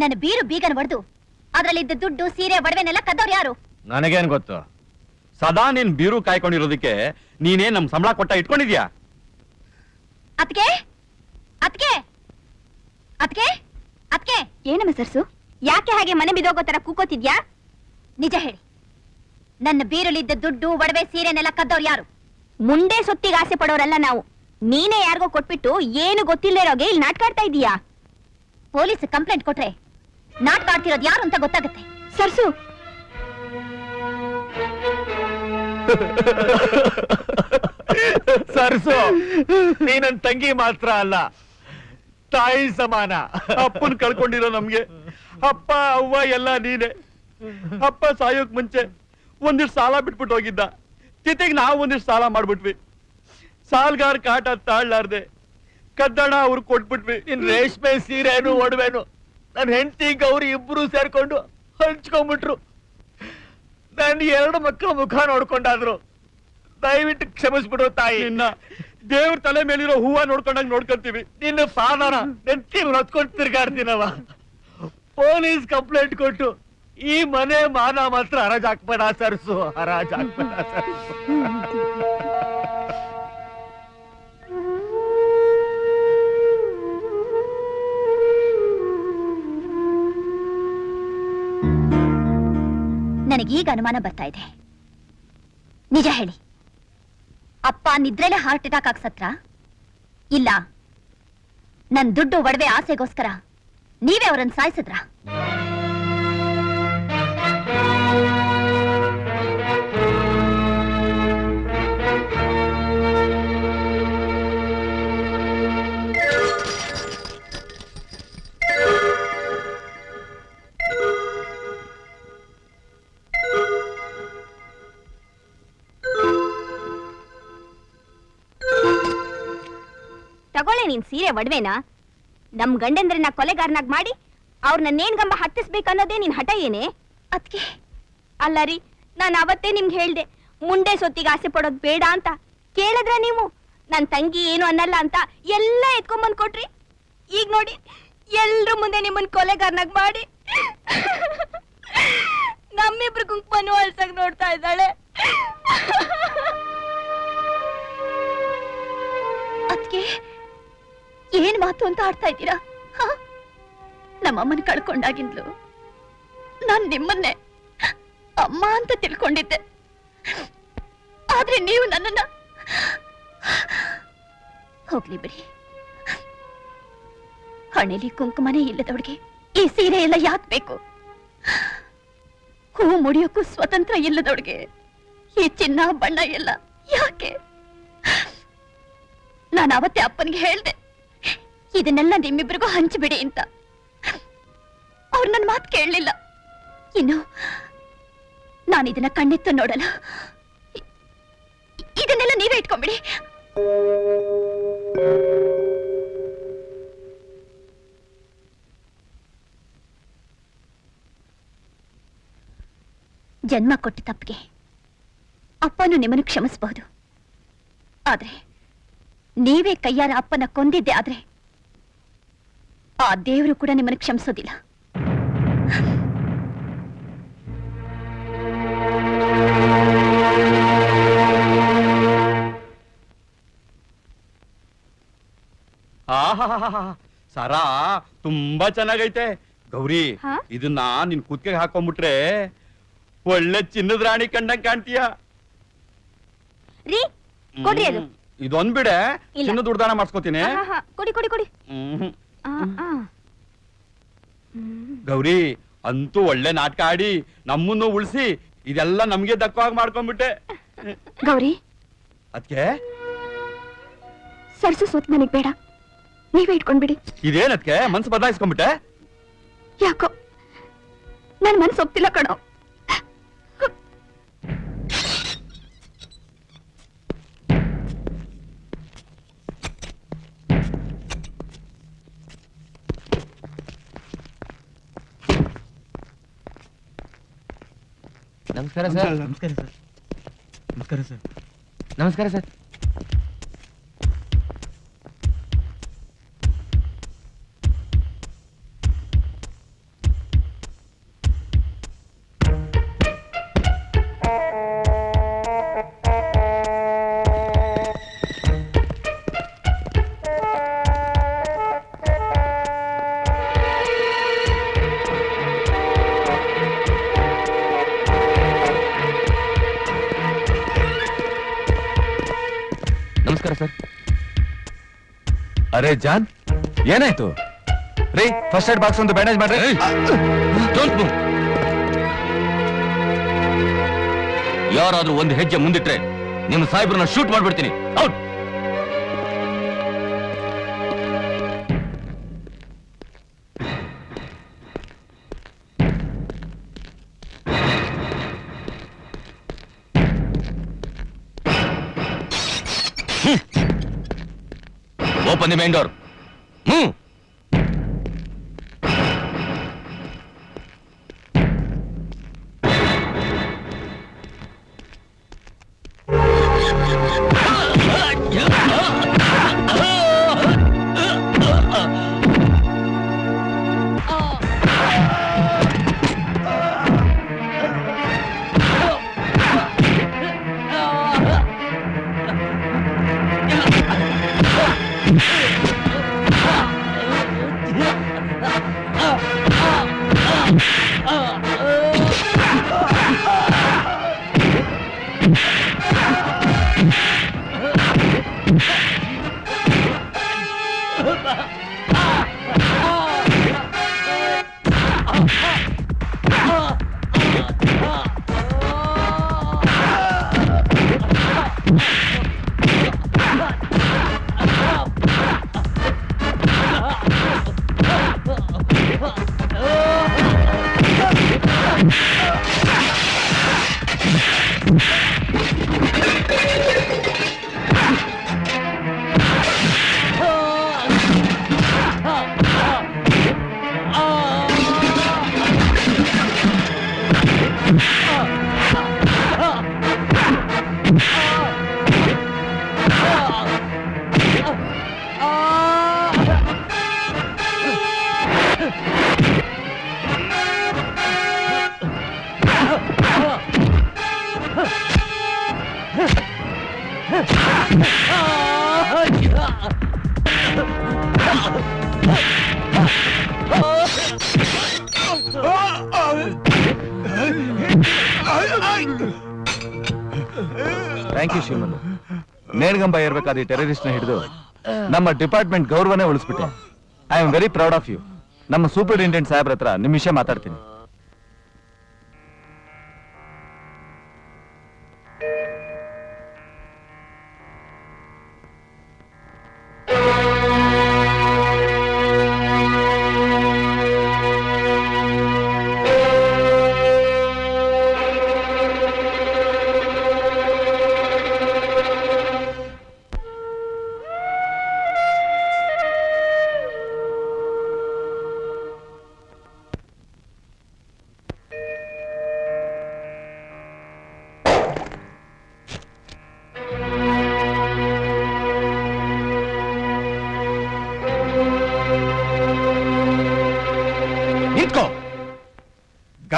ನನ್ನ ಬೀರು ಬೀಗನ ಹೊಡೆದು ಅದ್ರಲ್ಲಿದ್ದ ದುಡ್ಡು ಸೀರೆ ಒಡವೆನೆಲ್ಲ ಕದ್ದವ್ರು ಯಾರು? ನನಗೇನ್ ಗೊತ್ತು? ಸದಾ ನೀನ್ ಬೀರು ಕಾಯ್ಕೊಂಡಿರೋದಕ್ಕೆ ನೀನೇ ನಮ್ ಸಂಬಳ ಕೊಟ್ಟ ಇಟ್ಕೊಂಡಿದ್ಯಾ? ಅದಕ್ಕೆ ಅದಕ್ಕೆ ಅದಕ್ಕೆ ಅದಕ್ಕೆ ಏನಮ್ಮ ಸರ್ಸು? ಯಾಕೆ ಹಾಗೆ ಮನೆ ಬಿದೋಗೋ ತರ ಕೂಕೋತಿದ್ಯಾ? ನಿಜ ಹೇಳಿ. ನನ್ನ ಬೀರಲಿದ್ದ ದುಡ್ಡು ಒಡವೆ ಸೀರೆನೆಲ್ಲ ಕದ್ದವ್ರು ಯಾರು? ಮುಂದೆ ಸೊತ್ತಿಗೆ ಆಸೆ ಪಡೋರಲ್ಲ ನಾವು. ನೀನೇ ಯಾರಿಗೋ ಕೊಟ್ಬಿಟ್ಟು ಏನು ಗೊತ್ತಿಲ್ಲರೋಗೆ ಇಲ್ಲಿ ನಾಟಕ ಆಡ್ತಾ ಇದೀಯಾ? ಪೊಲೀಸ್ ಕಂಪ್ಲೇಂಟ್ ಕೊಟ್ರೆ ನಾಟಕ ಆಡ್ತಿರೋದು ಯಾರು ಅಂತ ಗೊತ್ತಾಗುತ್ತೆ. ಸರ್ಸು! ಸರ್ಸು ನೀ ನನ್ ತಂಗಿ ಮಾತ್ರ ಅಲ್ಲ. ತಾಯಿ ಸಮಾನ. ಅಪ್ಪನ್ ಕಳ್ಕೊಂಡಿರೋ ನಮ್ಗೆ. ಅಪ್ಪ ಅವ್ವ ಎಲ್ಲ ನೀನೆ. ಅಪ್ಪ ಸಾಯೋಕ್ ಮುಂಚೆ ಒಂದಿಷ್ಟು ಸಾಲ ಬಿಟ್ಬಿಟ್ಟು ಹೋಗಿದ್ದ. ಜೊತೆಗೆ ನಾವು ಒಂದಿಷ್ಟು ಸಾಲ ಮಾಡ್ಬಿಟ್ವಿ. ಸಾಲ್ಗಾರ್ ಕಾಟ ತಾಳ್ಲಾರ್ದೆ. ಕದ್ದಣ ಅವ್ರು ಕೊಟ್ಬಿಟ್ವಿ. ಇನ್ ರೇಷ್ಮೆ ಸೀರೆನು ಒಡವೆನು. ನನ್ ಹೆಂಡತಿ ಗೌರಿ ಇಬ್ರು ಸೇರ್ಕೊಂಡು ಹಂಚ್ಕೊಂಡ್ಬಿಟ್ರು ನನ್ ಎರಡು ಮಕ್ಕಳ ಮುಖ ನೋಡ್ಕೊಂಡಾದ್ರು. ದಯವಿಟ್ಟು ಕ್ಷಮಿಸ್ಬಿಡು ತಾಯಿ. ನಿನ್ನ ದೇವ್ರ ತಲೆ ಮೇಲಿರೋ ಹೂವ ನೋಡ್ಕೊಂಡಂಗ್ ನೋಡ್ಕೊಂತೀವಿ. ನಿನ್ನ ಪಾದನ ನೆತ್ತಿ ಹೊತ್ಕೊಂಡು ತಿರ್ಗಾಡ್ತೀನವ ಪೊಲೀಸ್ ಕಂಪ್ಲೇಂಟ್ ಕೊಟ್ಟು ಈ ಮನೆ ಮಾನ ಮಾತ್ರ ಹರಾಜ್ ಹಾಕ್ಬೇಡ ಸರ್ಸು. ಹರಾಜ್ ಹಾಕ್ಬೇಡ ಸರ್ಸು ನನಗೀಗ ಅನುಮಾನ ಬರ್ತಾ ಇದೆ. ನಿಜ ಹೇಳಿ. ಅಪ್ಪ ನಿದ್ರೆಲೆ ಹಾರ್ಟ್ ಅಟ್ಯಾಕ್ ಆಗ್ಸತ್ರ? ಇಲ್ಲ. ನನ್ ದುಡ್ಡು ಒಡವೆ ಆಸೆಗೋಸ್ಕರ ನೀವೇ ಅವರನ್ನು ಸಾಯಿಸಿದ್ರ? ನೀನ್ ಸೀರೆ ಒಡವೆನಾ? ನಮ್ ಗಂಡಂದ್ರನ್ನ ಕೊಲೆಗಾರನಾಗ್ ಮಾಡಿ ಅವ್ರನ್ನ ನೇಣ್ಗಂಬ ಹತ್ತಿಸ್ಬೇಕನ್ನೋದೇ ನಿನ್ ಹಠ ಏನೇ? ಅದ್ಕೆ. ಅಲ್ಲ ರೀ ನಾನು ಅವತ್ತೇ ನಿಮ್ಗೆ ಹೇಳ್ದೆ ಮುಂಡೆ ಸೊತ್ತಿಗೆ ಆಸೆ ಪಡೋದ್ ಬೇಡ ಅಂತ. ಕೇಳಿದ್ರ ನೀವು? ನನ್ ತಂಗಿ ಏನು ಅನ್ನಲ್ಲ ಅಂತ ಎಲ್ಲ ಎತ್ಕೊಂಬಂದ್ ಕೊಟ್ರಿ. ಈಗ ನೋಡಿ ಎಲ್ರ ಮುಂದೆ ನಿಮ್ಮನ್ ಕೊಲೆಗಾರನಾಗ್ ಮಾಡಿ. ನಮ್ಮಿಬ್ರು ಕುಂಕುಮನು ಅಳ್ಸಕ್ ನೋಡ್ತಾ ಇದ್ದಾಳೆ. ಅದ್ಕೆ. ಏನ್ ಮಾತು ಅಂತ ಆಡ್ತಾ ಇದ್ದೀರಾ? ನಮ್ಮಮ್ಮನ ಕಳ್ಕೊಂಡಾಗಿಂದ್ಲು. ನಾನ್ ನಿಮ್ಮನ್ನೇ ಅಮ್ಮ ಅಂತ ತಿಳ್ಕೊಂಡಿದ್ದೆ. ಆದ್ರೆ ನೀವು ನನ್ನನ್ನ ಹೋಗ್ಲಿ ಬಿಡಿ. ಹಣೆಲಿ ಕುಂಕುಮನೇ ಇಲ್ಲದವಳಿಗೆ ಈ ಸೀರೆ ಎಲ್ಲ ಯಾಕೆ ಬೇಕು? ಹೂ ಮುಡಿಯೋಕ್ಕೂ ಸ್ವತಂತ್ರ ಇಲ್ಲದವಳಿಗೆ ಈ ಚಿನ್ನ ಬಣ್ಣ ಎಲ್ಲ ಯಾಕೆ? ನಾನು ಅವತ್ತೆ ಅಪ್ಪನಿಗೆ ಹೇಳ್ದೆ. ಇದನ್ನೆಲ್ಲ ನಿಮ್ಮಿಬ್ರಿಗೂ ಹಂಚಿಬಿಡಿ ಅಂತ. ಅವ್ರು ನನ್ನ ಮಾತು ಕೇಳಲಿಲ್ಲ. ಇನ್ನು ನಾನು ಇದನ್ನ ಕಣ್ಣೆತ್ತು ನೋಡಲ್ಲ. ಇದನ್ನೆಲ್ಲ ನೀವೇ ಇಟ್ಕೊಂಬಿಡಿ. ಜನ್ಮ ಕೊಟ್ಟ ತಪ್ಪಿಗೆ ಅಪ್ಪನು ನಿಮ್ಮನ್ನು ಕ್ಷಮಿಸಬಹುದು. ಆದ್ರೆ ನೀವೇ ಕೈಯಾರ ಅಪ್ಪನ ಕೊಂದಿದ್ದೆ ಆದ್ರೆ ಆ ದೇವರು ಕೂಡ ನಿಮ್ಮನ್ನು ಕ್ಷಮಿಸೋದಿಲ್ಲ ಸರ ತುಂಬಾ ಚೆನ್ನಾಗೈತೆ ಗೌರಿ ಹಾ? ಇದನ್ನ ನಿನ್ ಕುತ್ತಿಗೆ ಹಾಕೊಂಡ್ಬಿಟ್ರೆ ಒಳ್ಳೆ ಚಿನ್ನದ ರಾಣಿ ಕಂಡಂಗ್ ಕಾಣ್ತೀಯ ರೀ ಕೊಡ್ರಿ ಅದು ಹ್ಮ್. ಇದೊಂದ್ ಬಿಡೆ ಇಲ್ಲ. ಚಿನ್ನದ ಉಡ್ದಾನ ಮಾಡ್ಸ್ಕೊತೀನಿ ಆಹಾಹಾ, ಕೊಡಿ ಕೊಡಿ ಕೊಡಿ ಹ್ಮ್. ಗೌರಿ ಅಂತೂ ಒಳ್ಳೆ ನಾಟಕ ಆಡಿ ನಮ್ಮನ್ನು ಉಳಿಸಿ ಇದೆಲ್ಲ ನಮ್ಗೆ ದಕ್ಕವಾಗಿ ಮಾಡ್ಕೊಂಡ್ಬಿಟ್ಟೆ. ಗೌರಿ. ಅದ್ಕೆ? ಸರ್ಸು ಸೋತ್ ನನಗ್ ಬೇಡ. ನೀವೇ ಇಟ್ಕೊಂಡ್ಬಿಡಿ. ಇದೇನದ್ಕೆ ಮನ್ಸು ಬದಲಾಯಿಸ್ಕೊಂಡ್ಬಿಟ್ಟೆ? ಯಾಕೋ? ನನ್ ಮನ್ಸು ಒಪ್ತಿಲ್ಲ ಕಣೋ. ನಮಸ್ಕಾರ ಸರ್ ನಮಸ್ಕಾರ ಸರ್ ನಮಸ್ಕಾರ ಸರ್ ನಮಸ್ಕಾರ ಸರ್ ಅರೆ ಜಾನ್, ಏನಾಯ್ತು? ರೀ ಫಸ್ಟ್ ಏಡ್ ಬಾಕ್ಸ್ ಒಂದು ಬ್ಯಾಂಡೇಜ್ ಮಾಡ್ರಿ. ಯಾರಾದ್ರೂ ಒಂದು ಹೆಜ್ಜೆ ಮುಂದಿಟ್ರೆ ನಿಮ್ಮ ಸಾಹೇಬ್ರನ್ನ ಶೂಟ್ ಮಾಡ್ಬಿಡ್ತೀನಿ. Out open the main door hmm 哈 哈 thank you Shivamallu ನೇಣಗಂಬ ಇರಬೇಕಾದ ಈ ನ ಹಿಡಿದು ನಮ್ಮ ಡಿಪಾರ್ಟ್ಮೆಂಟ್ ಗೌರವನೇ ಉಳಿಸ್ಬಿಟ್ಟೆ. I am very proud of you ನಮ್ಮ ಸೂಪರಿಂಟೆಂಡೆಂಟ್ ಸಾಹೇಬ್ರ ಹತ್ರ ನಿಮ್ಮ ವಿಷಯ ಮಾತಾಡ್ತೀನಿ.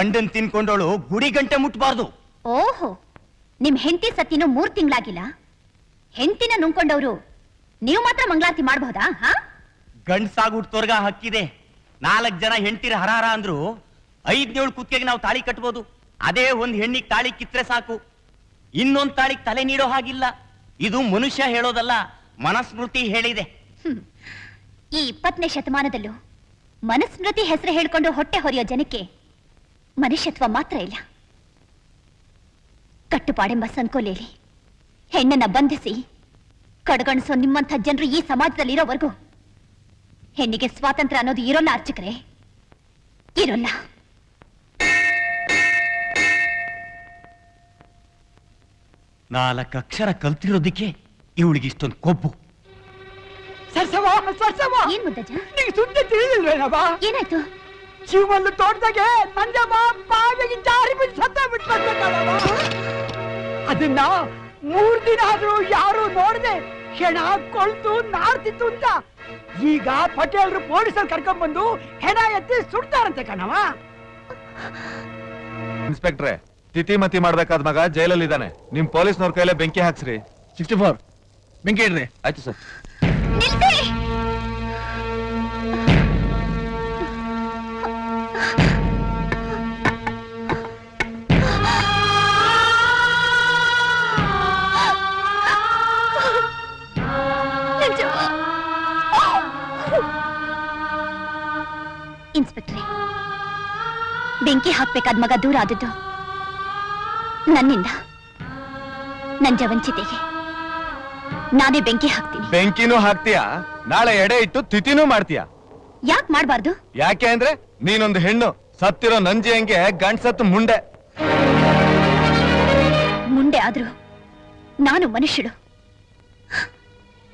ಗಂಡನ್ ತಿನ್ಕೊಂಡವಳು ಗುಡಿ ಗಂಟೆ ಮುಟ್ಬಾರ್ದು. ಓಹೋ ನಿಮ್ ಹೆಂಡತಿ ಸತ್ತಿನೂ ಮೂರ್ ತಿಂಗಳಾಗಿಲ್ಲ? ಹೆಂಡತಿನ ನುಂಗ್ಕೊಂಡವ್ರು ನೀವು ಮಾತ್ರ ಮಂಗಳಾತಿ ಮಾಡಬಹುದಾ ಹಾ? ಗಂಡ್ಸಾಗ್ ಹುಟ್ಟೋರ್ಗ ಹಕ್ಕಿದೆ. ನಾಲ್ಕ್ ಜನ ಹೆಂಡತಿರ ಹರಾರ ಅಂದ್ರು ಐದ್ನೇಳು ಕುತ್ತಿಗೆಗೆ ನಾವು ತಾಳಿ ಕಟ್ಬೋದು. ಅದೇ ಒಂದ್ ಹೆಣ್ಣಿಗೆ ತಾಳಿ ಕಿತ್ರೆ ಸಾಕು. ಇನ್ನೊಂದ್ ತಾಳಿಗ್ ತಲೆ ನೀಡೋ ಹಾಗಿಲ್ಲ. ಇದು ಮನುಷ್ಯ ಹೇಳೋದಲ್ಲ ಮನಸ್ಮೃತಿ ಹೇಳಿದೆ. ಹ್ಮ್. ಈ ಇಪ್ಪತ್ತನೇ ಶತಮಾನದಲ್ಲೂ ಮನಸ್ಮೃತಿ ಹೆಸರು ಹೇಳ್ಕೊಂಡು ಹೊಟ್ಟೆ ಹೊರೆಯೋ ಜನಕ್ಕೆ ಮನುಷ್ಯತ್ವ ಮಾತ್ರ ಇಲ್ಲ. ಕಟ್ಟುಪಾಡೆಂಬ ಸಂಕೋಲೆಯಲ್ಲಿ ಹೆಣ್ಣನ್ನ ಬಂಧಿಸಿ ಕಡೆಗಣಿಸೋ ನಿಮ್ಮಂಥ ಜನರು ಈ ಸಮಾಜದಲ್ಲಿ ಇರೋವರೆಗೂ ಹೆಣ್ಣಿಗೆ ಸ್ವಾತಂತ್ರ್ಯ ಅನ್ನೋದು ಇರೋಲ್ಲ ಅರ್ಚಕರೇ. ಇರೋಲ್ಲ. ನಾಲ್ಕು ಅಕ್ಷರ ಕಲ್ತಿರೋದಕ್ಕೆ ಇವಳಿಗೆ ಇಷ್ಟೊಂದು ಕೊಬ್ಬು. ಸರ್ಸವ ಸರ್ಸವ ಏನ್ ಮುದ್ದಜ್ಜ? ನಿಂಗೆ ಸುದ್ದಿ ತಿಳಿದಿಲ್ವೇನವ ಏನಾಯ್ತು? ಶಿವಮಲ್ಲು ತೋಟದಾಗೆ ನಂಜಮ್ಮ ಬಾವಿಗೆ ಜಾರಿ ಬಿದ್ದು ಸತ್ತ ಬಿಟ್ಕೊಂಡ್ಬಿಟ್ಟಾಳವ. ಅದನ್ನ ಮೂರ್ ದಿನ ಆದ್ರೂ ಯಾರು ನೋಡದೆ ಹೆಣ ಕೊಳ್ತು ನಾರ್ತಿತ್ತು ಅಂತ ಈಗ ಪಟೇಲ್ರು ಪೊಲೀಸರು ಕರ್ಕೊಂಡ್ ಬಂದು ಹೆಣ ಎತ್ತಿ ಸುಡ್ತಾರಂತೆ ಕಣವ ಇನ್ಸ್ಪೆಕ್ಟ್ರೆ ತಿಥಿ ಮತಿ ಮಾಡ್ಬೇಕಾದ ಮಗ ಜೈಲಲ್ಲಿ ಇದ್ದಾನೆ ನಿಮ್ ಪೊಲೀಸ್ನವ್ರ ಕೈಲೇ ಬೆಂಕಿ ಹಾಕ್ಸ್ರಿ. Sixty four. ಬೆಂಕಿ ಇಡ್ರಿ ಆಯ್ತು ಸರ್. ನಿಲ್ಸಿ. ಬೆಂಕಿ ಹಾಕ್ಬೇಕಾದ ಮಗ ದೂರ ಆದದ್ದು. ನನ್ನಿಂದ. ನನ್ ಜವಂಚಿತೆಗೆ. ನಾನೇ ಬೆಂಕಿ ಹಾಕ್ತೀನಿ. ಬೆಂಕಿನೂ ಹಾಕ್ತೀಯಾ? ನಾಳೆ ಎಡೆ ಇಟ್ಟು ತಿಥಿನೂ ಮಾಡ್ತೀಯಾ? ಯಾಕೆ ಮಾಡಬಾರ್ದು? ಯಾಕೆ ಅಂದ್ರೆ ನೀನೊಂದು ಹೆಣ್ಣು. ಸತ್ತಿರೋ ನಂಜಿ ಹಂಗೆ ಗಂಡ್ಸತ್ತು ಮುಂಡೆ. ಮುಂಡೆ ಆದ್ರೂ ನಾನು ಮನುಷ್ಯಳು.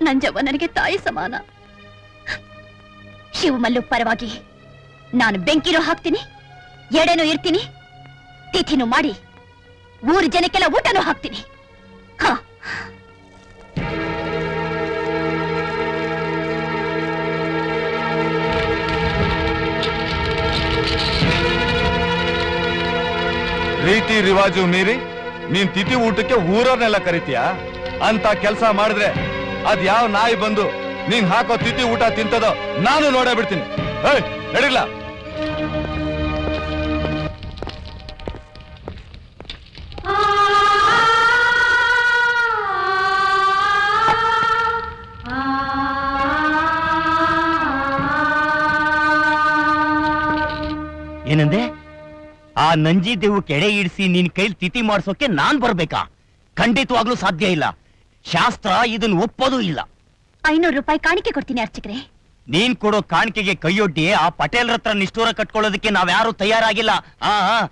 ನಂಜವ್ವ ನನಗೆ ತಾಯಿ ಸಮಾನ. ಶಿವಮಲ್ಲು ಪರವಾಗಿ ನಾನು ಬೆಂಕಿರೋ ಹಾಕ್ತೀನಿ. ಎಡೆನೂ ಇರ್ತೀನಿ. ತಿಥಿನೂ ಮಾಡಿ. ಊರು ಜನಕ್ಕೆಲ್ಲ ಊಟನೂ ಹಾಕ್ತೀನಿ. ರೀತಿ ರಿವಾಜು ಮೀರಿ ನೀನ್ ತಿಥಿ ಊಟಕ್ಕೆ ಊರವ್ರನ್ನೆಲ್ಲ ಕರಿತೀಯಾ? ಅಂತ ಕೆಲಸ ಮಾಡಿದ್ರೆ ಅದ್ ಯಾವ ನಾಯಿ ಬಂದು ನೀನ್ ಹಾಕೋ ತಿಥಿ ಊಟ ತಿಂತದೋ ನಾನು ನೋಡೇ ಬಿಡ್ತೀನಿ. ನಡಿಲ್ಲ ಏನಂದೆ? ಆ ನಂಜಿ ದೇವು ಕೆಡೆ ಇಡಿಸಿ ನಿನ್ ಕೈಲಿ ತಿಥಿ ಮಾಡಿಸೋಕೆ ನಾನ್ ಬರ್ಬೇಕಾ? ಖಂಡಿತವಾಗ್ಲೂ ಸಾಧ್ಯ ಇಲ್ಲ. ಶಾಸ್ತ್ರ ಇದನ್ನ ಒಪ್ಪೋದು ಇಲ್ಲ. ಐನೂರು ರೂಪಾಯಿ ಕಾಣಿಕೆ ಕೊಡ್ತೀನಿ ಅರ್ಚಕ್ರೆ. ನೀನ್ ಕೊಡೋ ಕಾಣಿಕೆಗೆ ಕೈಯೊಡ್ಡಿ ಆ ಪಟೇಲ್ ಹತ್ರ ನಿಷ್ಠೂರ ಕಟ್ಕೊಳ್ಳೋದಕ್ಕೆ ನಾವ್ಯಾರು ತಯಾರಾಗಿಲ್ಲ. ಆ ಆ.